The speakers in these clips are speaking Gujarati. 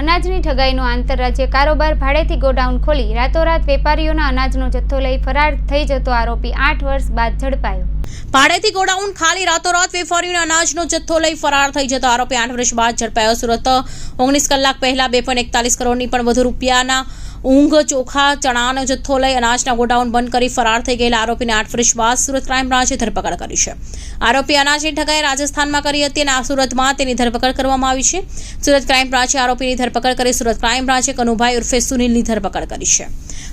અનાજની ઠગાઈનો આંતરરાજ્ય કારોબાર ભાડેથી ગોડાઉન ખોલી રાતોરાત વેપારીઓના અનાજનો જથ્થો લઈ ફરાર થઈ જતો આરોપી આઠ વર્ષ બાદ ઝડપાયો. ભાડેથી ગોડાઉન ખાલી રાતોરાત વેપારીઓના અનાજનો જથ્થો લઈ ફરાર થઈ જતો આરોપી આઠ વર્ષ બાદ ઝડપાયો. સુરત ઓગણીસ કલાક પહેલા બે પોઈન્ટ એકતાલીસ કરોડની પણ વધુ રૂપિયાના ઊંઘ, ચોખા ચણાનો જથ્થો લઈ અનાજના ગોડાઉન બંધ કરી ફરાર થઈ ગયેલા આરોપીને આઠ બાદ સુરત ક્રાઇમ બ્રાન્ચે ધરપકડ કરી છે. આરોપી અનાજની ઠગાઈ રાજસ્થાનમાં કરી હતી અને આ સુરતમાં તેની ધરપકડ કરવામાં આવી છે. સુરત ક્રાઇમ બ્રાન્ચે આરોપીની ધરપકડ કરી સુરત ક્રાઇમ બ્રાન્ચે કનુભાઈ ઉર્ફે સુનિલની ધરપકડ કરી છે.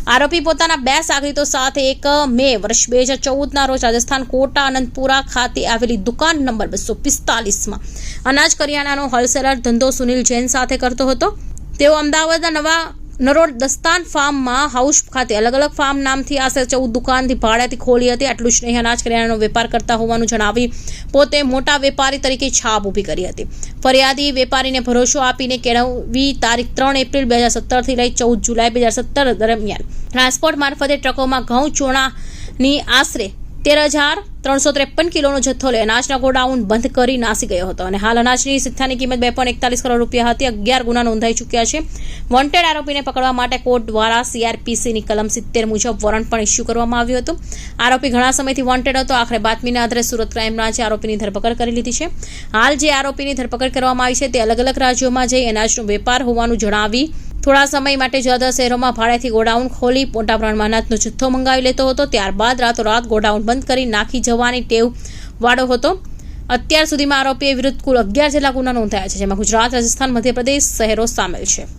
આરોપી પોતાના બે સાગરીતો સાથે એક મે વર્ષ બે હજાર ચૌદના રોજ રાજસ્થાન કોટા અનંતપુરા ખાતે આવેલી દુકાન નંબર બસો પિસ્તાલીસમાં અનાજ કરિયાણાનો હોલસેલર ધંધો સુનિલ જૈન સાથે કરતો હતો. તેઓ અમદાવાદના નવા નરોડ દસ્તાન ફાર્મમાં હાઉસ ખાતે અલગ અલગ ફાર્મ નામથી આશરે ચૌદ દુકાનથી ભાડેથી ખોલી હતી. આટલું જ નહીં, અનાજ કરિયાણાનો વેપાર કરતા હોવાનું જણાવી પોતે મોટા વેપારી તરીકે છાપ ઊભી કરી હતી. ફરિયાદી વેપારીને ભરોસો આપીને કેળવવી તારીખ ત્રણ એપ્રિલ બે હજાર સત્તરથી લઈ ચૌદ જુલાઈ બે હજાર સત્તર દરમિયાન. ટ્રાન્સપોર્ટ મારફતે ટ્રકોમાં ઘઉં ચોણાની આશરે તેર હજાર ત્રણસો ત્રેપન કિલોનો જથ્થો લઈ અનાજના ગોડાઉન બંધ કરી નાસી ગયો હતો અને હાલ અનાજની સિત્થાની કિંમત બે પોઈન્ટ એકતાલીસ કરોડ રૂપિયા હતી. અગિયાર ગુના નોંધાઈ ચૂક્યા છે. વોન્ટેડ આરોપીને પકડવા માટે કોર્ટ દ્વારા સીઆરપીસીની કલમ સિત્તેર મુજબ વોરંટ પણ ઇસ્યુ કરવામાં આવ્યું હતું. આરોપી ઘણા સમયથી વોન્ટેડ હતો. આખરે બાતમીના આધારે સુરત ક્રાઇમ બ્રાન્ચે આરોપીની ધરપકડ કરી લીધી છે. હાલ જે આરોપીની ધરપકડ કરવામાં આવી છે તે અલગ અલગ રાજ્યોમાં જઈ અનાજનો વેપાર હોવાનું જણાવી થોડા સમય માટે જુદા શહેરોમાં ભાડેથી ગોડાઉન ખોલી મોટા પ્રમાણમાં અનાજનો જથ્થો મંગાવી લેતો હતો. ત્યારબાદ રાતોરાત ગોડાઉન બંધ કરી નાખી જવાની ટેવ વાળો હતો. અત્યાર સુધીમાં આરોપીએ વિરુદ્ધ કુલ અગિયાર જેટલા ગુના નોંધાયા છે, જેમાં ગુજરાત, રાજસ્થાન, મધ્યપ્રદેશ શહેરો સામેલ છે.